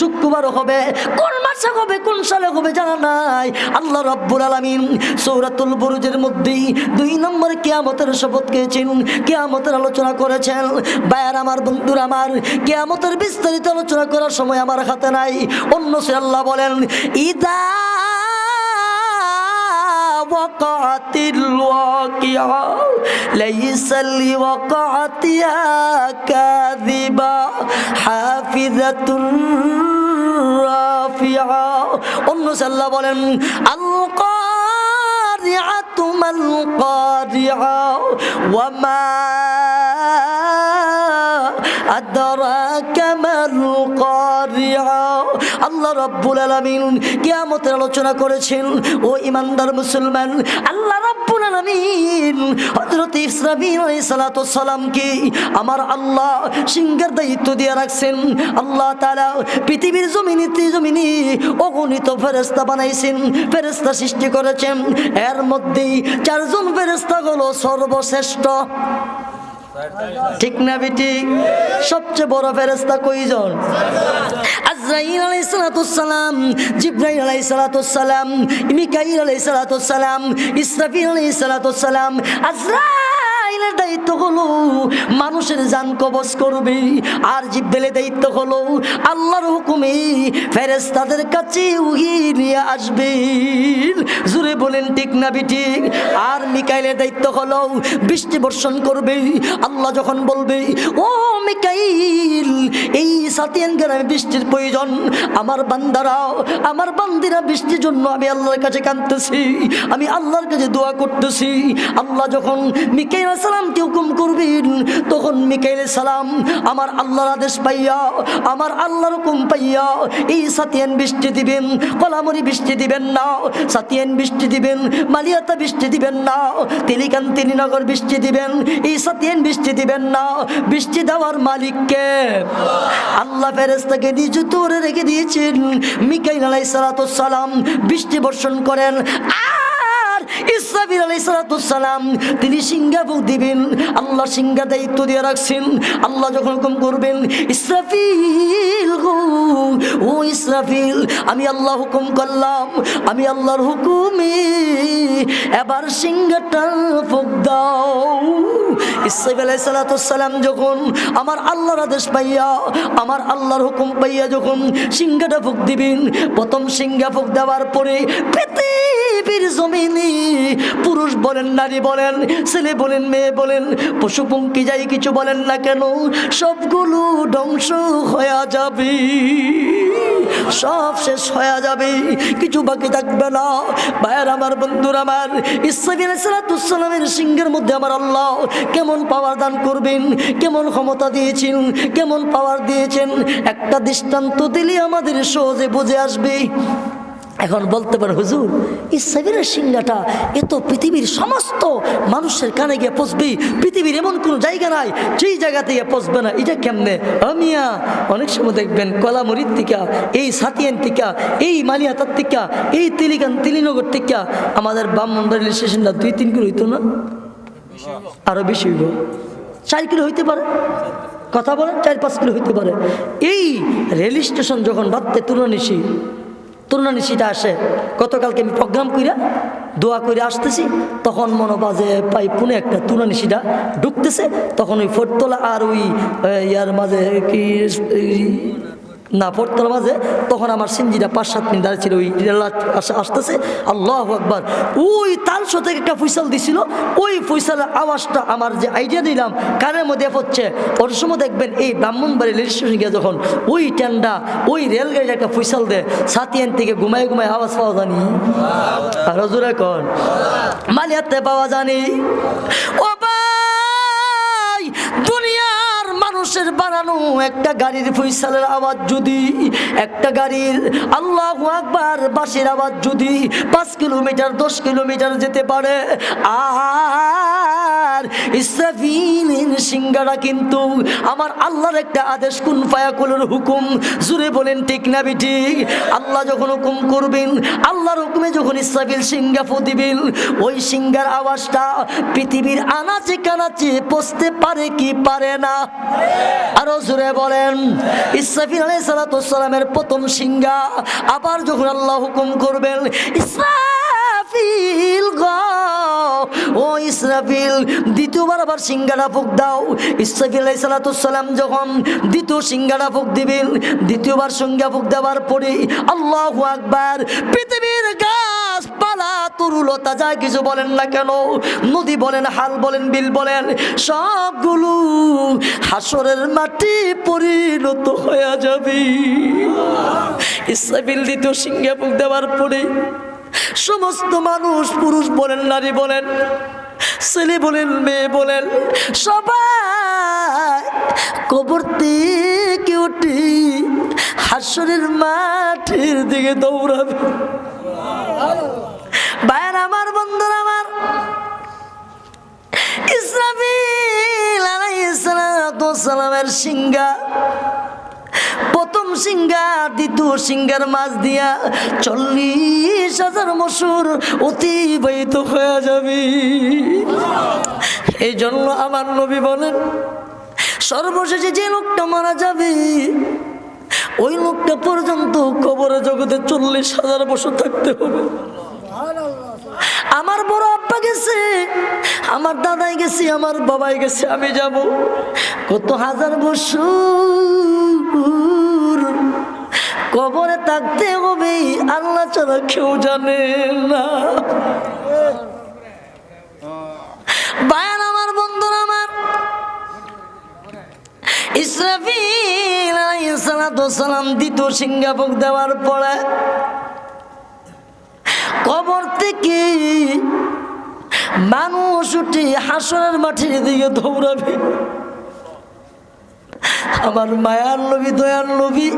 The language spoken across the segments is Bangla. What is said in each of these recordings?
শুক্রবার হবে, কোন মাসে হবে, কোন সালে হবে, জানা নাই। আল্লাহ রব্বুল আলমিন সৌরাতুল বুরুজের মধ্যেই দুই নম্বর কেয়ামতের শপথ খেয়েছেন, কেয়ামতের আলোচনা করেছেন। বায়ার আমার, বন্ধুর আমার, কেয়ামতের বিস্তারিত আলোচনা করার সময় আমার হাতে নাই। অন্য সে আল্লাহ বলেন, ইদা وقعت الواقعة ليس لوقعتها كاذبة حافظة رافعة অন্য সাল্লাহ বলেন القارعة ما القارعة وما أدراك ما القارعة আল্লাহ রব্বুল আলামিন কিয়ামতের আলোচনা করেছেন, ও ইমানদার মুসলমান, আল্লাহ রব্বুল আলামিন হযরত ইসরাফিল আলাইহিস সালাতু আমার আল্লাহ সিংহের দায়িত্ব দিয়ে রাখছেন। আল্লাহ তাআলা পৃথিবীর জমিনে জমিনে অগণিত ফেরেশতা বানাইছেন, ফেরেশতা সৃষ্টি করেছেন। এর মধ্যেই চারজন ফেরেশতা হলো সর্বশ্রেষ্ঠ। ঠিক না বেটি? সবচেয়ে বড় ফেরেস্তা কইজন আজরাইল আলাই সালাতু সালাম মিকাইল আলাই সালাতুসালাম সালাম আজরাইলের দায়িত্ব হলো, মানুষের জান কবজ করবে। আর জিব্রাইলের দায়িত্ব হলো, আল্লাহর হুকুমে ফেরেশতাদের কাছে উহি নিয়ে আসবে। জুড়ে বলেন, ঠিক না বিটি আর মিকাইলের দায়িত্ব হলো, বৃষ্টি বর্ষণ করবে। আল্লাহ যখন বলবে, ও মিকাইল, এই সাতিয়ান গ্রামে বৃষ্টির প্রয়োজন। আমার বান্দারা, আমার বান্দিরা বৃষ্টির জন্য আমি আল্লাহর কাছে কাঁদতেছি। আমি আল্লাহর কাছে দোয়া করতেছি। আল্লাহ যখন মিকাইল সালামকে হুকুম করবেন। তখন মিকাইল সালাম, আমার আল্লাহর আদেশ পাইয়া, আমার আল্লাহর হুকুম পাইয়া এই সাতিয়ান বৃষ্টি দিবেন কলামরি বৃষ্টি দিবেন না, সাতিয়ান বৃষ্টি দিবেন, মালিয়াতা বৃষ্টি দিবেন না তেলিকান তিলিনগর বৃষ্টি দিবেন, এই সাতিয়ান বৃষ্টি দিবেন না, বৃষ্টি দেওয়ার মালিককে আল্লাহ ফেরেস্তাকে নিজ তোরে রেখে দিয়েছেন। মিকাইল আলাই সালাম বৃষ্টি বর্ষণ করেন। আর ইসরাফিল আলী সালাম, তিনি সিংহাপুক দিবেন। আল্লাহ সিংহা দায়িত্ব দিয়ে রাখছেন। আল্লাহ যখন হুকুম করবেন, ইসরাফিল ও ইসরাফিল, আমি আল্লাহ হুকুম করলাম, আমি আল্লাহর হুকুমে এবার সিংহাটা ফুক দাও। সালাতু সালাম যখন আমার আল্লাহর আদেশ পাইয়া, আমার আল্লাহর হুকুম পাইয়া যখন সিংহাটা ফুক দিবেন, প্রথম সিংহা ফুক দেওয়ার পরে পুরুষ বলেন, নারী বলেন, ছেলে বলেন, মেয়ে বলেন, পশু পঙ্কি যাই কিছু বলেন না কেন, সবগুলো ধ্বংস হয়ে যাবে। সব শেষ হয়ে যাবে, কিছু বাকি থাকবে না। ভাইয়ার আমার, বন্ধুর আমার ইসলামের সিংহের মধ্যে আমার আল্লাহ কেমন পাওয়ার দান করবেন? কেমন ক্ষমতা দিয়েছেন? কেমন পাওয়ার দিয়েছেন? একটা দৃষ্টান্ত দিলে আমাদের সহজে বুঝে আসবে। এখন বলতে পারে, হুজুর ইসাবিরের সিংহাটা এ তো পৃথিবীর সমস্ত মানুষের কানে গিয়ে পচবে পৃথিবীর এমন কোনো জায়গা নাই, যেই জায়গাতে গিয়ে পচবে না। এটা কেমনে? আমিয়া অনেক সময় দেখবেন কলামরির টিকা এই সাতিয়ান টিকা এই মালিয়াতার টিকা এই তিলিকান তিলিনগর টিকা আমাদের ব্রাহ্মণবাড়ি স্টেশনটা দুই তিন কিলো হইতো না? আরও বেশি হইব। চার কিলো হইতে পারে। কথা বলেন, চার পাঁচ কিলো হইতে পারে। এই রেল স্টেশন যখন বাদতে তুলনিসি তুলনানিশিটা আসে, গতকালকে আমি প্রোগ্রাম কইরা দোয়া করে আসতেছি, তখন মনে বাজে পাই পুনে একটা তুলনানিশিটা ঢুকতেছে, তখন ওই ফোরতলা আর ওই ইয়ার মাঝে কি না ফোরতলা মাঝে, তখন আমার সিঞ্জিটা পাঁচ, সাত মিনিট দাঁড়িয়ে ছিল, ওই আসতেছে, আল্লাহ আকবার। ওই তালশো থেকে একটা ফুইসাল দিছিল, ওই ফুইসালের আওয়াজটা আমার যে আইডিয়া দিলাম, কানের মধ্যে হচ্ছে ওর সময় দেখবেন এই ব্রাহ্মণবাড়ি রেল স্টেশনে গিয়ে যখন ওই ট্যান্ডা ওই রেলগাড়ির একটা ফুইসাল দেয়, সাতিয়ান থেকে ঘুমায় ঘুমায় আওয়াজ পাওয়া জানি আর হজুর এখন মালিয়াতে পাওয়া জানি ও মানুষের বানানো একটা গাড়ির ফুইসালের আওয়াজ যদি, একটা গাড়ির আল্লাহ আকবার বাসের আওয়াজ যদি পাঁচ কিলোমিটার, দশ কিলোমিটার যেতে পারে আকবার ইসরাফিলের সিংহাটা কিন্তু আমার আল্লাহর একটা আদেশ, কুন ফায়াকুলের হুকুম। জুড়ে বলেন, ঠিক না বিটি? আল্লাহ যখন হুকুম করবেন, আল্লাহর হুকুমে যখন ইসরাফিল সিংহা ফু দিবেন, ওই সিংহার আওয়াজটা পৃথিবীর আনাচে কানাচে পৌঁছতে পারে কি পারে না? আরও জুড়ে বলেন, ইসরাফিল আলাই সালাতামের প্রথম সিংহা আবার যখন আল্লাহ হুকুম করবেন, ইসরাফিল ইসরাফিল, দ্বিতীয়বার আবার সিংহাটা ফুক দাও। ইসরাফিল সালাতাম যখন দ্বিতীয় সিংহাটা ফুক দিবেন, দ্বিতীয়বার সংজ্ঞা ফুক দেওয়ার পরে আল্লাহ আকবার, পৃথিবীর গাছপালা, তরুলতা যা কিছু বলেন না কেন, নদী বলেন, হাল বলেন, বিল বলেন, সবগুলো হাসরের মাটি পরিণত হয়ে যাবে। ইসরাফিল দ্বিতীয় সিংহা ফুক দেওয়ার পরে সমস্ত মানুষ, পুরুষ বলেন, নারী বলেন ছেলে বলেন, মেয়ে বলেন, সবাই কবর থেকে উঠি হাসরের মাঠের দিকে দৌড়াবে। বায়ান আমার, বন্ধুরা আমার, ইসরাফিল আলাইহিস সালামের সিংহা সিঙ্গার, দ্বিতীয় সিঙ্গার মাছ দিয়া চল্লিশ হাজার মসুর অতিবাহিত হয়ে যাবে। এই জন্য আমার নবী বলেন, সর্বশেষে যে লোকটা মারা যাবে, ওই লোকটা পর্যন্ত কবরে জগতে চল্লিশ হাজার বছর থাকতে হবে। আমার বড় আব্বা গেছে, আমার দাদাই গেছে, আমার বাবাই গেছে, আমি যাব। কত হাজার বছর কবরে থাকতে হবে, আল্লাহ ছাড়া কেউ জানে না। বায়ান আমার, বন্ধুরা আমার, ইসরাফিল সালাম দ্বিতীয় সিংহাপক দেওয়ার পরে কবর থেকে মানুষ উঠে হাসনের মাঠের দিকে দৌড়াবে। আমার মায়ার নবী, দয়ার রহমাতুল্লিল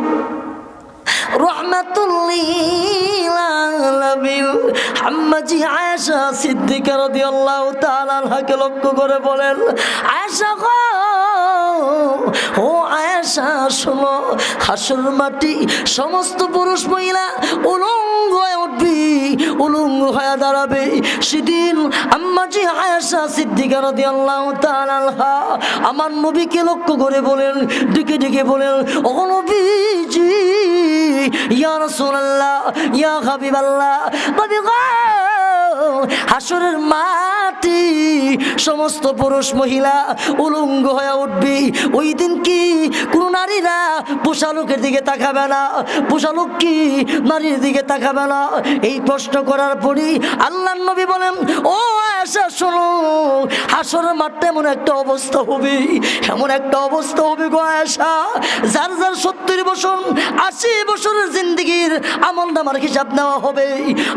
আম্মাজি আয়েশা সিদ্দিকা রাদিয়াল্লাহু তাআলা লক্ষ্য করে বলেন আয়েশা গো ও আয়েশা, শোনো, হাসর মাটি, সমস্ত পুরুষ মহিলা উলঙ্গ হয়ে উঠবি, উলঙ্গ হয়ে দাঁড়াবে। সেদিন আম্মাজি আয়েশা সিদ্দিকা রাদিয়াল্লাহু তাআলা আনহা আমার নবীকে লক্ষ্য করে বলেন, ডেকে ডেকে বলেন ও নবীজি, ইয়া রাসূলুল্লাহ, ইয়া হাবিবাল্লাহ গো হাসরের মাটি, সমস্ত পুরুষ মহিলা উলঙ্গ হয়ে উঠবি। ওই দিন কি কোনো নারীরা পোষালোকের দিকে তাকাবে না? পোষালোক কি নারীর দিকে তাকাবে না? এই প্রশ্ন করার পরই আল্লাহ নবী বলেন, ও আয়সা শোনো, হাসরের মাঠটা এমন একটা অবস্থা হবে, এমন একটা অবস্থা হবে গো আয়সা যার যার সত্তর বছর, আশি বছরের জিন্দগির আমল নামার হিসাব নেওয়া হবে।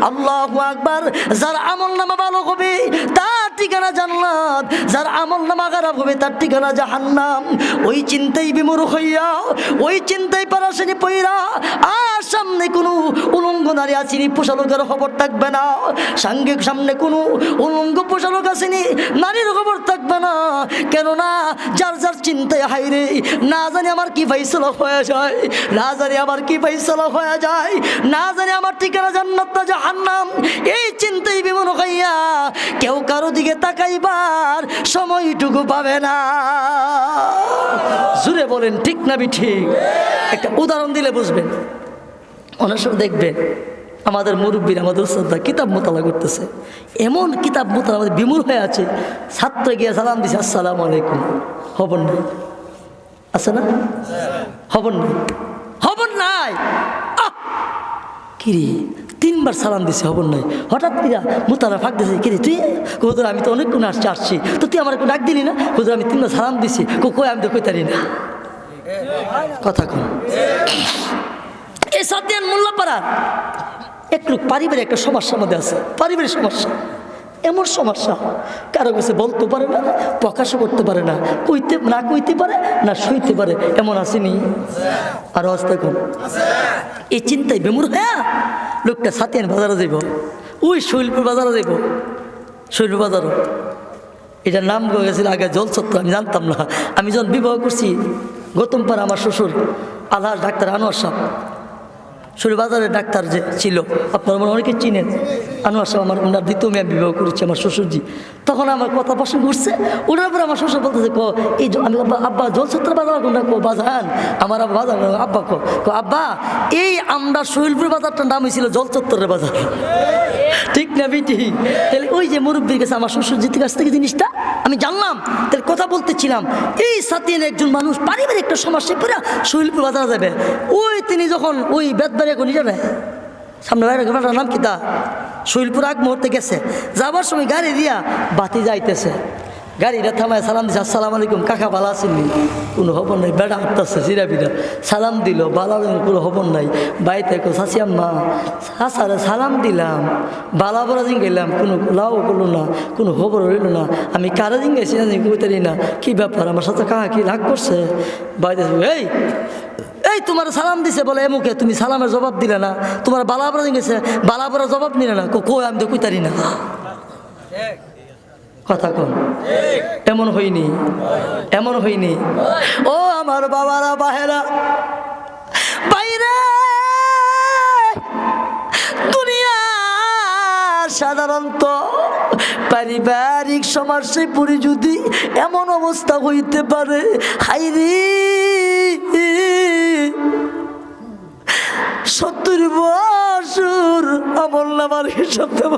আল্লাহ আকবার, যার আমল নামা ভালো হবে তার ঠিকানা জান্নাত। যার আমল নামা খারাপ হবে, তার ঠিকানা জাহান্নাম। ওই চিন্তাই বিমূর হইয়া, ওই চিন্তাই পারাশানি পইরা, আর সামনে কোনো উলঙ্গ নারী আসেনি, পোষালোকের খবর থাকবে না। সাঙ্গিক সামনে কোনো উলঙ্গ পোষালোক আসেনি, নারীর খবর থাকবে না। কেননা, যার যার চিন্তায় হাইরে না জানি আমার কি ফাইসলা হয়ে যায়, না জানি আমার কি ফাইসলা হয়ে যায়, না জানি আমার ঠিকানা জান্নাত না জাহান্নাম। এই চিন্তাই বিমন হইয়া, কেউ কারও দিকে তাকাইবার সময়টুকু পাবে না। জুড়ে বলেন, ঠিক না ঠিক একটা উদাহরণ দিলে বুঝবেন। অনেক সময় দেখবেন, আমাদের মুরব্বীর, আমাদের শ্রদ্ধা কিতাব মোতালা করতেছে। এমন কিতাব মোতালা আমাদের বিমূর হয়ে আছে। ছাত্র গিয়ে সালাম দিছে, আসসালামু আলাইকুম। হবন নাই। আছে না? হবন নাই। হবন নাই! কিরে তিনবার সালাম দিছে, হবন নাই। হঠাৎ কিরা মোতারা ফাঁক দিছে কিরে তুই? কোথাও আমি তো অনেকক্ষণ আসছি আসছি। তো তুই আমার ডাক দিলি না? কোথাও আমি তিনবার সালাম দিছি। কো কই আমি তো কইতারি না। কথা কম এই সাদিয়ান মোল্লাপাড়া একটু পারিবারিক একটা সমস্যার মধ্যে আছে, পারিবারিক সমস্যা। এমন সমস্যা, কারও কাছে বলতে পারে না, প্রকাশও করতে পারে না, কইতে না কইতে পারে, না সইতে পারে, এমন আসেনি আর কম এই চিন্তায় বেমুর হ্যাঁ লোকটা সাতিয়ান বাজারে যাইব। ওই শৈলপুর বাজারে যাইব। শৈলপুর বাজারও এটার নাম গেছিল? আগে জলছত্র আমি জানতাম না। আমি যখন বিবাহ করছি গৌতম পাড়া আমার শ্বশুর আল্লাহ ডাক্তার আনোয়ার সাহ শৈল বাজারের ডাক্তার যে ছিল, আপনারা মনে অনেকে চিনেন? আনোয়ার সাহেব আমার ওনার দ্বিতীয় মেয়ে বিবাহ করেছি আমার শ্বশুরজি। তখন আমার কথা প্রসঙ্গ উঠছে। ওনার পরে আমার শ্বশুর বলতেছে ক এই আমি আব্বা জলছত্র বাজার কোনটা? কো বাজান আমার আব্বা বাজার আব্বা কো। কো, আব্বা এই আমরা শৈলপুর বাজারটার নাম হয়েছিল জলচত্বরের বাজার। ঠিক না বিটি? তাহলে ওই যে মুরব্বীর কাছে আমার শ্বশুর জিতে কাছ থেকে জিনিসটা আমি জানলাম। তাহলে কথা বলতেছিলাম। এই সাথিয়ান একজন মানুষ পারিবারিক একটা সমস্যা পরে শৈলপুর বাজার যাবে। ওই তিনি যখন ওই বেদবাড়ি এখন যাবে সামনে বাইরে ঘটনার নাম কি তা শৈলপুর আগ মুহূর্তে গেছে। যাবার সময় গাড়ি দিয়া বাতি যাইতেছে। গাড়িটা থামায় সালাম দিছে, আসসালামু আলাইকুম, কাকা ভালো আছেননি কোনো খবর নাই, বেড়া হাঁটতেছে সিরা বিরা সালাম দিল বালা কোনো খবর নাই? বাড়িতে কো শাসি আম্মা। সাসারে সালাম দিলাম, বালা বড়া দিন গেলাম, কোনো লাও করল না, কোনো খবর হইল না। আমি কারা গেছি না কইতারি না, কি ব্যাপার, আমার সাথে কাকা কি রাগ করছে? বাড়িতে এই এই তোমার সালাম দিছে বলে এমুকে, তুমি সালামের জবাব দিলে না, তোমার বালাবরা গেছে বালাবরা জবাব নিলে না। কো আমি তো কইতারি না। কথা কন। এমন হইনি এমন হইনি ও আমার বাবারা, বাহেরা, বাইরে! দুনিয়ার সাধারণত পারিবারিক সমস্যায় পড়ে যদি এমন অবস্থা হইতে পারে হাইরি সত্তর বছর আমল নামার হিসাব দেব।